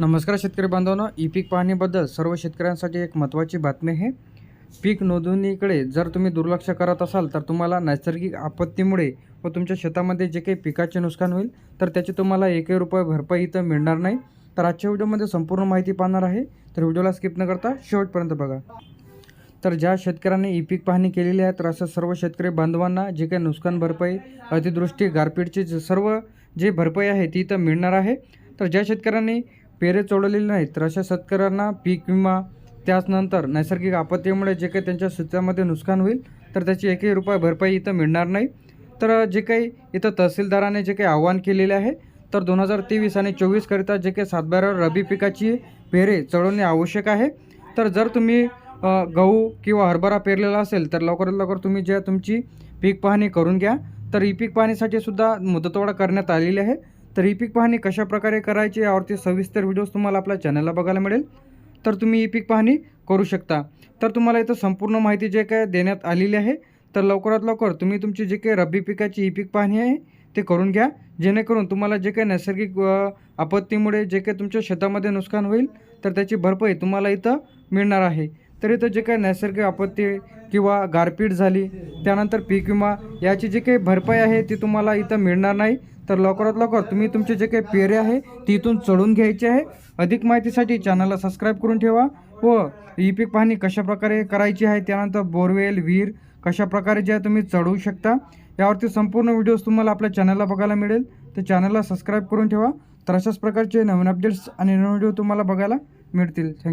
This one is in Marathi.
नमस्कार शेतकरी बांधवांनो ई पीक पाहणीबद्दल सर्व शेतकऱ्यांसाठी एक महत्त्वाची बातमी आहे. पीक नोंदणीकडे जर तुम्ही दुर्लक्ष करत असाल तर तुम्हाला नैसर्गिक आपत्तीमुळे व तुमच्या शेतामध्ये जे काही पिकाचे नुकसान होईल तर त्याची तुम्हाला एकही रुपये भरपाई इथं मिळणार नाही. तर आजच्या व्हिडिओमध्ये संपूर्ण माहिती पाहणार आहे. तर व्हिडिओला स्किप न करता शेवटपर्यंत बघा. तर ज्या शेतकऱ्यांनी ई पीक पाहणी केलेली आहे तर असं सर्व शेतकरी बांधवांना जे काही नुकसान भरपाई अतिदृष्टी गारपीटची सर्व जी भरपाई आहे ती इथं मिळणार आहे. तर ज्या शेतकऱ्यांनी पेरे चोडलेले नाहीत. तर अशा शेतकऱ्यांना पीक विमा त्याचनंतर नैसर्गिक आपत्तीमुळे जे काही त्यांच्या शेतामध्ये नुकसान होईल तर त्याची एकही रुपये भरपाई इथं मिळणार नाही. तर जे काही इथं तहसीलदाराने जे काही आव्हान केलेले आहे तर दोन हजार तेवीस आणि चोवीसकरिता जे काही सातबारा रबी पिकाची पेरे चढवणे आवश्यक आहे. तर जर तुम्ही गहू किंवा हरभरा पेरलेला असेल तर लवकरात लवकर तुम्ही जे तुमची पीक पाहणी करून घ्या. तर ई पीक पाहणीसाठी सुद्धा मुदतवाढ करण्यात आलेली आहे. तर ही पीक पाहणी कशा प्रकारे करायची यावरती सविस्तर व्हिडिओज तुम्हाला आपल्या चॅनलला बघायला मिळेल. तर तुम्ही ई पीक पाहणी करू शकता. तर तुम्हाला इथं संपूर्ण माहिती जे काय देण्यात आलेली आहे तर लवकरात लवकर तुम्ही तुमची जे काही रब्बी पिकाची ई पीक पाहणी आहे ते करून घ्या. जेणेकरून तुम्हाला जे काही नैसर्गिक आपत्तीमुळे जे काही तुमच्या शेतामध्ये नुकसान होईल तर त्याची भरपाई तुम्हाला इथं मिळणार आहे. तर इथं जे काही नैसर्गिक आपत्ती किंवा गारपीट झाली त्यानंतर पीक विमा याची जी काही भरपाई आहे ती तुम्हाला इथं मिळणार नाही. तर लवकरात लवकर तुम्ही तुमचे जे काही पेरे आहे ती इथून चढून घ्यायची आहे. अधिक माहितीसाठी चॅनलला सबस्क्राईब करून ठेवा व ई पीक पाहणी कशाप्रकारे करायची आहे त्यानंतर बोरवेल विहीर कशाप्रकारे जे आहे तुम्ही चढवू शकता. यावरती संपूर्ण व्हिडिओज तुम्हाला आपल्या चॅनलला बघायला मिळेल. तर चॅनलला सबस्क्राईब करून ठेवा. तर अशाच प्रकारचे नवीन अपडेट्स आणि नवीन व्हिडिओ तुम्हाला बघायला मिळतील. थँक्यू